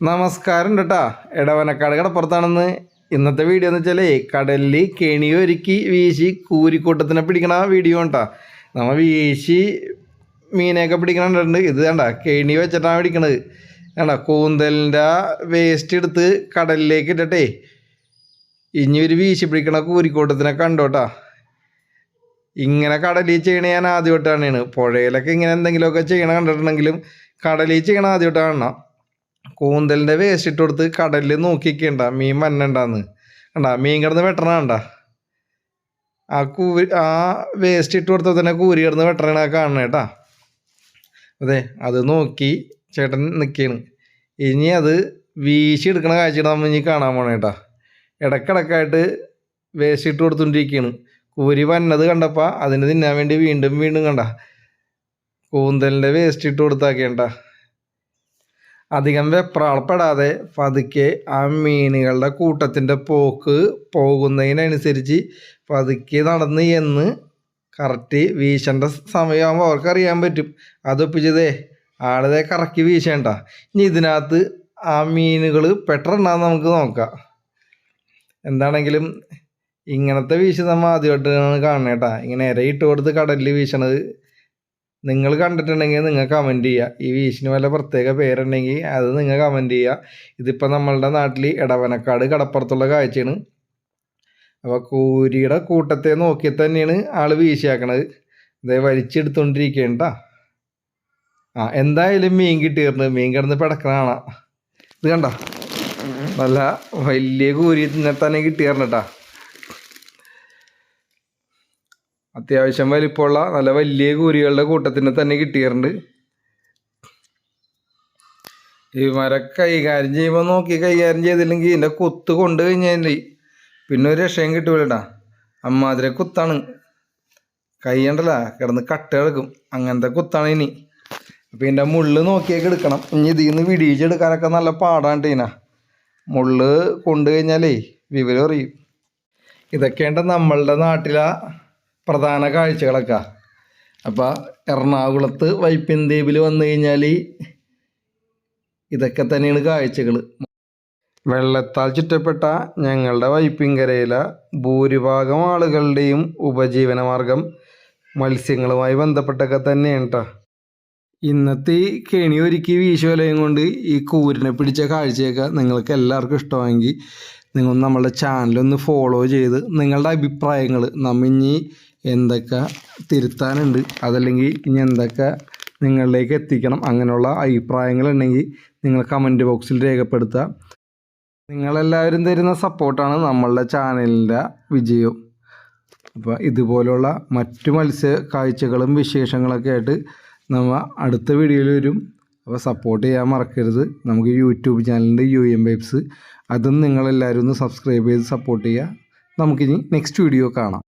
നമസ്കാരം കേട്ടാ ഇടവനക്കാട് കടപ്പുറത്താണെന്ന്. ഇന്നത്തെ വീഡിയോ എന്ന് വെച്ചാൽ കടലിൽ കെണി ഒരുക്കി വീശി കൂരിക്കൂട്ടത്തിനെ പിടിക്കണ വീഡിയോ ഉണ്ടാ നമ്മൾ വീശി മീനെയൊക്കെ പിടിക്കണുണ്ട്. ഇത് വേണ്ട കെണി വെച്ചിട്ടാണ് പിടിക്കണത്. വേണ്ട കൂന്തലിന്റെ വേസ്റ്റ് എടുത്ത് കടലിലേക്ക് ഇട്ടട്ടെ ഇനി ഒരു വീശി പിടിക്കണ കൂരിക്കൂട്ടത്തിനെ കണ്ടോട്ടാ. ഇങ്ങനെ കടലിൽ ചെയ്യണ ഞാൻ ആദ്യമായിട്ടാണ് പുഴയിലൊക്കെ ഇങ്ങനെ എന്തെങ്കിലുമൊക്കെ ചെയ്യണ കണ്ടിട്ടുണ്ടെങ്കിലും കടലിൽ ചെയ്യണ ആദ്യമായിട്ടാണ് കൂന്തലിന്റെ വേസ്റ്റ് ഇട്ട് കൊടുത്ത് കടലിൽ നോക്കിക്കണ്ട മീൻ മണ്ണണ്ടാന്ന് കണ്ട? മീൻ കിടന്ന് വെട്ടണ കണ്ട? ആ കൂരി ആ വേസ്റ്റ് ഇട്ട് കൊടുത്താൽ തന്നെ കൂരി കിടന്ന് വെട്ടണ കാണണ കേട്ടാ. അതെ അത് നോക്കി ചേട്ടൻ നിൽക്കുകയാണ് ഇനി അത് വീശി എടുക്കണ കാഴ്ചയാണ് നമ്മൾ ഇനി കാണാൻ പോണേ കേട്ടാ. ഇടക്കിടക്കായിട്ട് വേസ്റ്റ് ഇട്ട് കൊടുത്തോണ്ടിരിക്കുകയാണ് കൂരി വന്നത് കണ്ടപ്പോൾ അതിന് തിന്നാൻ വേണ്ടി വീണ്ടും വീണ്ടും കണ്ട. കൂന്തലിന്റെ വേസ്റ്റ് ഇട്ട് കൊടുത്താക്കേണ്ട അധികം വെപ്രാളപ്പെടാതെ പതുക്കെ ആ മീനുകളുടെ കൂട്ടത്തിന്റെ പോക്ക് പോകുന്നതിനനുസരിച്ച് പതുക്കെ നടന്ന് എന്ന് കറക്റ്റ് വീശേണ്ട സമയമാകുമ്പോൾ അവർക്ക് അറിയാൻ പറ്റും. അതൊപ്പിച്ചതേ ആളതെ കറക്കി വീശേണ്ട. ഇനി ഇതിനകത്ത് ആ മീനുകൾ പെട്ടെന്നാന്ന് നമുക്ക് നോക്കാം. എന്താണെങ്കിലും ഇങ്ങനത്തെ വീശ് നമ്മൾ ആദ്യമായിട്ടാണ് കാണുന്നത് കേട്ടാ. ഇങ്ങനെ ഇരയിട്ട് കൊടുത്ത് കടലിൽ വീശണത് നിങ്ങൾ കണ്ടിട്ടുണ്ടെങ്കിൽ നിങ്ങൾ കമന്റ് ചെയ്യുക. ഈ വീശിന് വല്ല പ്രത്യേക പേരുണ്ടെങ്കിൽ അത് നിങ്ങൾ കമന്റ് ചെയ്യുക. ഇതിപ്പോൾ നമ്മളുടെ നാട്ടിൽ ഇടവനക്കാട് കടപ്പുറത്തുള്ള കാഴ്ചയാണ്. അപ്പോൾ കൂരിയുടെ കൂട്ടത്തെ നോക്കി തന്നെയാണ് ആൾ വീശിയാക്കണത്. ഇതേ വലിച്ചെടുത്തോണ്ടിരിക്കേണ്ട ആ എന്തായാലും മീൻ കിട്ടിയിരുന്നു. മീൻ കിടന്ന് പിടക്കണ കാണാം. ഇത് കണ്ട? നല്ല വലിയ കൂരി തന്നെ കിട്ടിയായിരുന്നു കേട്ടാ അത്യാവശ്യം വലിപ്പമുള്ള നല്ല വലിയ കൂരികളുടെ കൂട്ടത്തിന് തന്നെ കിട്ടിയിട്ടുണ്ട്. ഇവരെ കൈകാര്യം ചെയ്യുമ്പോൾ നോക്കി കൈകാര്യം ചെയ്തില്ലെങ്കിൽ ഇതിന്റെ കുത്ത് കൊണ്ട് കഴിഞ്ഞാൽ പിന്നെ ഒരു രക്ഷയും കിട്ടൂലട്ടാ അമ്മാതിരെ കുത്താണ്. കൈ ഉണ്ടല്ല കിടന്ന് കട്ട കിടക്കും. അങ്ങനത്തെ കുത്താണ് ഇനി. അപ്പം ഇതിന്റെ മുള്ള് നോക്കിയൊക്കെ എടുക്കണം. ഇനി ഇതിൽ നിന്ന് വിടിയിച്ചെടുക്കാനൊക്കെ നല്ല പാടാണ് ടീനാ മുള്ള് കൊണ്ടു കഴിഞ്ഞാലേ വിവരം അറിയും. ഇതൊക്കെയാണ് നമ്മളുടെ നാട്ടിലെ പ്രധാന കാഴ്ചകളൊക്കെ. അപ്പോൾ എറണാകുളത്ത് വൈപ്പിൻ ദ്വീപിൽ വന്നു കഴിഞ്ഞാൽ ഇതൊക്കെ തന്നെയാണ് കാഴ്ചകൾ വെള്ളത്താൽ ചുറ്റപ്പെട്ട ഞങ്ങളുടെ വൈപ്പിൻകരയിലെ ഭൂരിഭാഗം ആളുകളുടെയും ഉപജീവന മാർഗം മത്സ്യങ്ങളുമായി ബന്ധപ്പെട്ടൊക്കെ തന്നെയാണ് കേട്ടോ ഇന്നത്തെ കെണി ഒരുക്കി വീശുവലയും കൊണ്ട് ഈ കൂരിനെ പിടിച്ച കാഴ്ചയൊക്കെ നിങ്ങൾക്ക് എല്ലാവർക്കും ഇഷ്ടമായെങ്കിൽ നിങ്ങൾ നമ്മളുടെ ചാനലൊന്ന് ഫോളോ ചെയ്ത് നിങ്ങളുടെ അഭിപ്രായങ്ങൾ നമ്മ ഇനി എന്തൊക്കെ തിരുത്താനുണ്ട് അതല്ലെങ്കിൽ ഇനി എന്തൊക്കെ നിങ്ങളിലേക്ക് എത്തിക്കണം അങ്ങനെയുള്ള അഭിപ്രായങ്ങളുണ്ടെങ്കിൽ നിങ്ങൾ കമന്റ് ബോക്സിൽ രേഖപ്പെടുത്തുക. നിങ്ങളെല്ലാവരും തരുന്ന സപ്പോർട്ടാണ് നമ്മളുടെ ചാനലിന്റെ വിജയം. അപ്പോൾ ഇതുപോലുള്ള മറ്റു മത്സ്യ കാഴ്ചകളും വിശേഷങ്ങളൊക്കെ ആയിട്ട് നമ്മൾ അടുത്ത വീഡിയോയിൽ വരും. അപ്പോൾ സപ്പോർട്ട് ചെയ്യാൻ മറക്കരുത്. നമുക്ക് യൂട്യൂബ് ചാനലിന്റെ യു എം വൈബ്സ് അതും നിങ്ങളെല്ലാവരും ഒന്ന് സബ്സ്ക്രൈബ് ചെയ്ത് സപ്പോർട്ട് ചെയ്യുക. നമുക്കിനി നെക്സ്റ്റ് വീഡിയോ കാണാം.